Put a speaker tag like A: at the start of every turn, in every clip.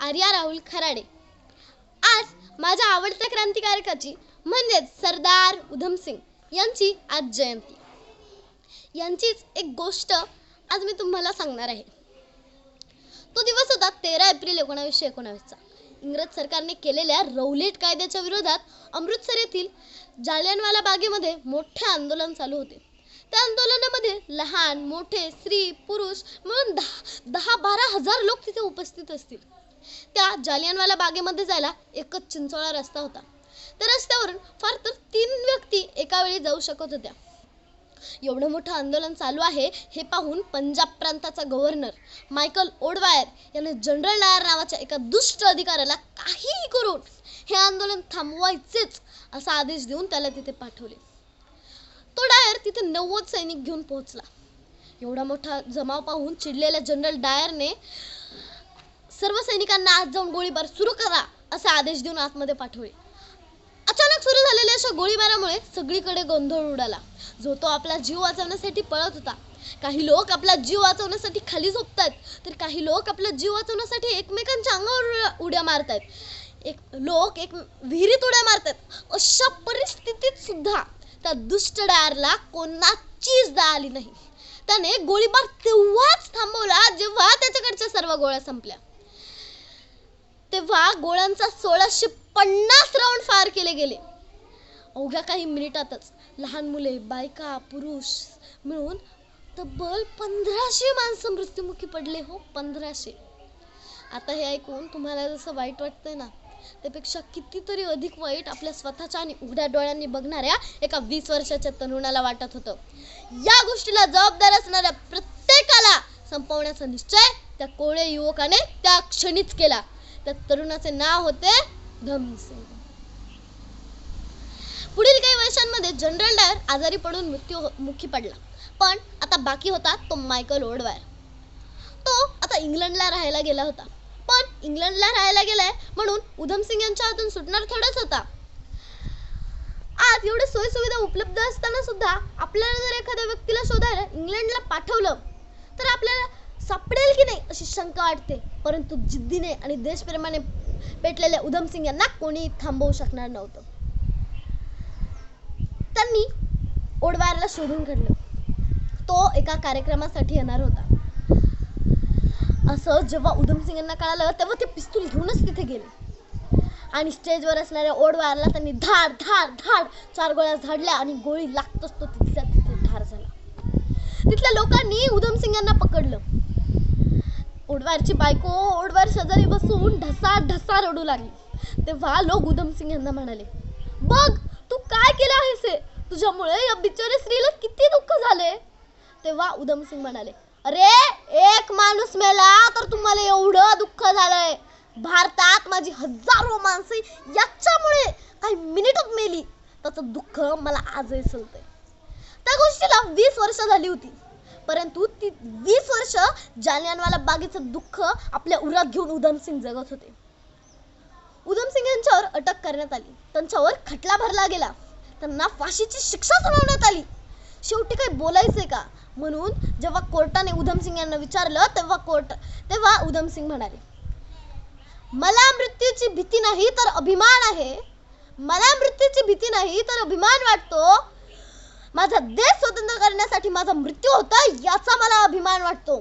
A: आर्या राहुल खराडे. आज माझ्या आवडत्या क्रांतिकारकाची म्हणजेच सरदार उधम सिंग यांची आज जयंती. यांचीच एक गोष्ट आज मी तुम्हाला सांगणार आहे. तो दिवस होता तेरा एप्रिल एकोणावीसशे एकोणावीसचा. इंग्रज सरकारने केलेल्या रौलेट कायद्याच्या विरोधात अमृतसर येथील जालियनवाला बागेमध्ये मोठे आंदोलन चालू होते. त्या आंदोलनामध्ये लहान मोठे स्त्री पुरुष म्हणून दहा दहा बारा हजार लोक तिथे उपस्थित असतील. त्या जालियनवाला बागेमध्ये जायला एकच चिंचोळा रस्ता होता. त्या रस्त्यावरून फार तर तीन व्यक्ती एका वेळी जाऊ शकत होत्या. एवढं मोठं आंदोलन चालू आहे हे पाहून पंजाब प्रांताचा गव्हर्नर मायकल ओडवायर याने जनरल डायर नावाच्या एका दुष्ट अधिकाऱ्याला काहीही करून हे आंदोलन थांबवायचेच असा आदेश देऊन त्याला तिथे पाठवले. तो डायर तिथे नव्वद सैनिक घेऊन पोहोचला. एवढा मोठा जमाव पाहून चिडलेल्या जनरल डायरने सर्व सैनिकांना आत जाऊन गोळीबार सुरू करा असे आदेश देऊन आतमध्ये पाठवले. अचानक सुरू झालेल्या अशा गोळीबारामुळे सगळीकडे गोंधळ उडाला. जो तो आपला जीव वाचवण्यासाठी पळत होता. काही लोक आपला जीव वाचवण्यासाठी खाली झोपतात तर काही लोक आपला जीव वाचवण्यासाठी एकमेकांच्या अंगावर उड्या- उड्या मारतात एक लोक एक विहिरीत उड्या मारतात अशा परिस्थितीत सुद्धा त्या दुष्ट डायरला कोणाचीच दा आली नाही. त्याने गोळीबार तेव्हाच थांबवला जेव्हा त्याच्याकडच्या सर्व गोळ्या संपल्या. तेव्हा गोळ्यांचा सोळाशे पन्नास राऊंड फायर केले गेले. अवघ्या काही मिनिटातच लहान मुले बायका पुरुष मिळून तब्बल पंधराशे माणसं मृत्युमुखी पडले हो पंधराशे. आता हे ऐकून तुम्हाला जसं वाईट वाटतंय ना त्यापेक्षा कितीतरी अधिक वाईट आपल्या स्वतःच्या आणि उघड्या डोळ्यांनी बघणाऱ्या एका वीस वर्षाच्या तरुणाला वाटत होतं. या गोष्टीला जबाबदार असणाऱ्या प्रत्येकाला संपवण्याचा निश्चय त्या कोळे युवकाने त्या क्षणीच केला. त्या तरुणाचे नाव होते धमसिंग पुढील काही वर्षांमध्ये जनरल डायर आजारी पडून मृत्यू हो- मुखी पडला. पण आता बाकी होता तो मायकल ओडवायर. तो आता इंग्लंडला राहायला गेला होता. पण इंग्लंडला राहायला गेलाय म्हणून उधमसिंग यांच्या हातून सुटणार थोडाच होता. आज एवढे सोयीसुविधा उपलब्ध असताना सुद्धा आपल्याला जर एखाद्या व्यक्तीला शोधायला इंग्लंडला पाठवलं सापडेल की नाही अशी शंका वाटते. परंतु जिद्दीने आणि देशप्रेमाने पेटलेल्या उधमसिंग यांना कोणी थांबवू शकणार नव्हतं. त्यांनी ओडवायरला शोधून काढलं. तो एका कार्यक्रमासाठी येणार होता. असं जेव्हा उधमसिंग यांना कळालं तेव्हा ते पिस्तूल घेऊनच तिथे गेले. आणि स्टेजवर असणाऱ्या ओडवायरला त्यांनी धाड धाड धाड चार गोळ्या झाडल्या आणि गोळी लागतोच तो तिथल्या तिथे ठार झाला. तिथल्या लोकांनी उधमसिंग यांना पकडलं. बाहेरची बायको ओढवर शेजारी बसून ढसा ढसा रडू लागली. तेव्हा लोक उधम सिंग यांना म्हणाले बघ तू काय केलं आहेस हे? तुझ्यामुळे या बिचारी स्त्रीला किती दुःख झाले तेव्हा उधम सिंग म्हणाले अरे एक माणूस मेला तर तुम्हाला एवढं दुःख झालंय. भारतात माझी हजारो माणसे याच्यामुळे काही मिनिटात मेली. त्याचं दुःख मला आजही चलतंय त्या गोष्टीला वीस वर्ष झाली होती. परंतु ती वीस वर्ष जालियानवाला बागेचं दुःख आपल्या उरात घेऊन उधम सिंग जगत होते. उधमसिंग यांच्यावर अटक करण्यात आली. त्यांच्यावर खटला भरला गेला. त्यांना फाशीची शिक्षा सुनावण्यात आली. शेवटी काही बोलायचंय का? म्हणून जेव्हा कोर्टाने उधमसिंग यांना विचारलं तेव्हा कोर्ट तेव्हा उधमसिंग म्हणाले मला मृत्यूची भीती नाही तर अभिमान आहे. मला मृत्यूची भीती नाही तर अभिमान वाटतो. माझा देश करण्यासाठी माझा मृत्यू होता याचा मला अभिमान वाटतो.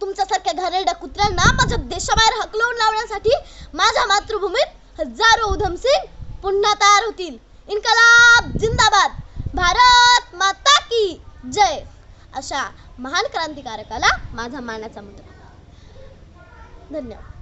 A: तुमच्यासारख्या घाणेरड्या कुत्र्यांना माझ्या देशाबाहेर हकलवून लावण्यासाठी माझ्या मातृभूमीत हजारो उधमसिंग पुन्हा तयार होतील. इन्कलाब जिंदाबाद. भारत माता की जय. अशा महान क्रांतिकारकाला माझा मानाचा मुद्रा धन्यवाद.